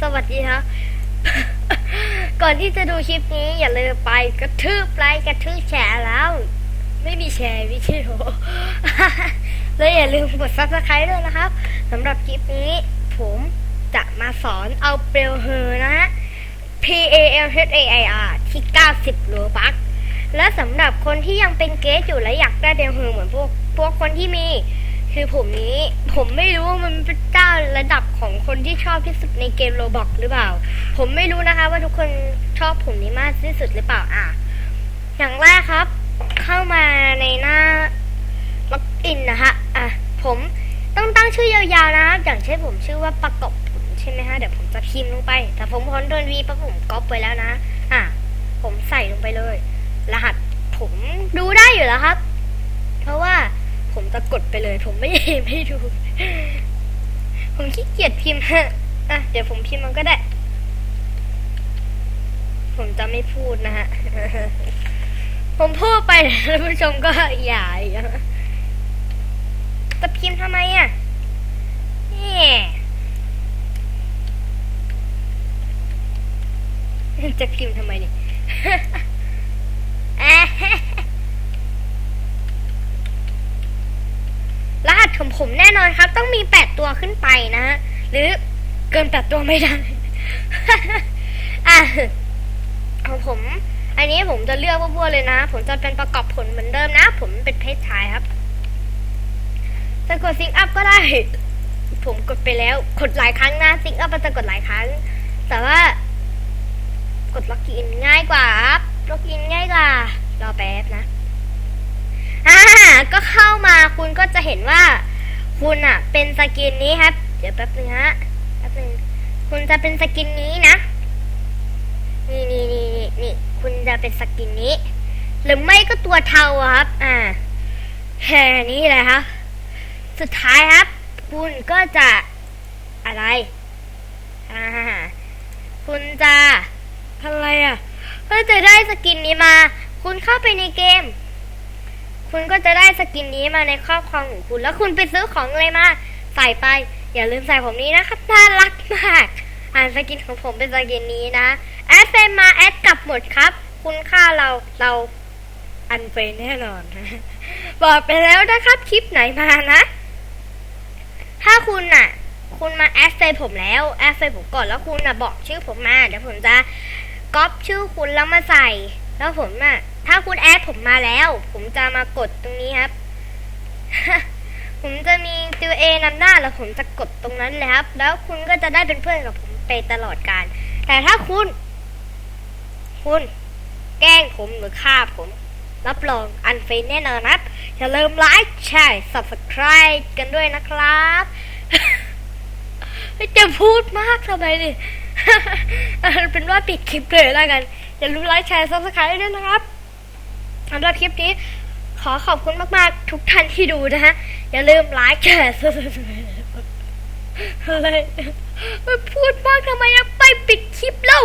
สวัสดีครับ ก่อนที่จะดูคลิปนี้อย่าลืมไปกระทืบไลค์กระทืบแชร์แล้ว ไม่มีแชร์ไม่ใช่หรอแล้วอย่าลืมกด subscribe ด้วยนะครับสำหรับคลิปนี้ผมจะมาสอนเอาเปลวเฮอนะฮะ P A L H A I R ที่ 90โลบักและสำหรับคนที่ยังเป็นเกสอยู่และอยากได้เดลเฮอเหมือนพวกพวกคนที่มี คือผมนี้ผมไม่รู้ว่ามันเป็นเจ้าระดับของคนที่ชอบที่สุดในเกมโรบอกหรือเปล่า ผมไม่รู้นะคะ ว่าทุกคนชอบผมนี้มากที่สุดหรือเปล่าอะอย่างแรกครับ เข้ามาในหน้าล็อกอินนะคะอะผมต้องตั้งชื่อยาวๆนะอย่างเช่นผมชื่อว่าประกบผลใช่ไหมฮะเดี๋ยวผมจะพิมพ์ลงไป แต่ผมคอนโทรลวีเพราะผมก๊อปไว้แล้วนะ อะผมใส่ลงไปเลย รหัสผมดูได้อยู่แล้วครับ ผมจะกดไปเลย ผมไม่ไม่ดู ผมขี้เกียจพิมพ์ฮะอะเดี๋ยวผมพิมพ์มันก็ได้ ผมจะไม่พูดนะฮะ ผมพูดไปท่านผู้ชมก็อย่าจะพิมพ์ทำไมอะจะพิมพ์ทำไมเนี่ย รหัส ของผมแน่นอนครับ ต้องมีแปดตัวขึ้นไปนะฮะหรือเกินแปดตัวไม่ได้อะของผม อันนี้ผมจะเลือกวัวๆเลยนะ ผมจะเป็นประกอบผลเหมือนเดิมนะ ผมเป็นเพศชายครับจะกดซิงอัพก็ได้ ผมกดไปแล้ว กดหลายครั้งนะซิงอัพมันจะกดหลายครั้ง แต่ว่ากดล็อกอินง่ายกว่าครับล็อกอินง่ายกว่ารอแป๊บนะอ่าก็เข้ามาคุณก็จะเห็นว่า คุณอะเป็นสกินนี้ครับ เดี๋ยวแป๊บนึงฮะแป๊บนึงคุณจะเป็นสกินนี้นะ นี่นี่นี่นี่นี่คุณจะเป็นสกินนี้ หรือไม่ก็ตัวเทาครับ อ่าแค่นี้แหละครับ สุดท้ายครับ คุณก็จะอะไรอ่าคุณจะอะไรอะก็จะได้สกินนี้มา คุณเข้าไปในเกม คุณก็จะได้สกินนี้มาในครอบครองของคุณ แล้วคุณไปซื้อของอะไรมาใส่ไป อย่าลืมใส่ผมนี้นะครับน่ารักมาก อ่านสกินของผมเป็นสกินนี้นะแอดเฟรมมาแอดกลับหมดครับ คุณค่าเราเราอันเฟนแน่นอนบอกไปแล้วนะครับคลิปไหนมานะ ถ้าคุณน่ะ คุณมาแอดเฟรมผมแล้วแอดเฟรมผมก่อนแล้วคุณน่ะบอกชื่อผมมาเดี๋ยวผมจะก๊อปชื่อคุณแล้วมาใส่ แล้วผมอะ ถ้าคุณแอดผมมาแล้ว ผมจะมากดตรงนี้ครับ ผมจะมีตัวเอนำหน้าแล้วผมจะกดตรงนั้นเลยครับ แล้วคุณก็จะได้เป็นเพื่อนกับผมไปตลอดการ แต่ถ้าคุณ คุณ แกล้งผมหรือฆ่าผม รับรองอันเฟนแน่นอนครับ อย่าลืมไลค์แชร์ subscribe กันด้วยนะครับจะพูดมากทำไมดิเอาเป็นว่าปิดคลิปเลยแล้วกัน อย่าลืมไลค์แชร์ subscribe ด้วยนะครับ สำหรับคลิปนี้ ขอขอบคุณมากๆ ทุกท่านที่ดูนะฮะ อย่าลืมไลค์แชร์อะไรพูดมากทำไมไปปิดคลิปเล่า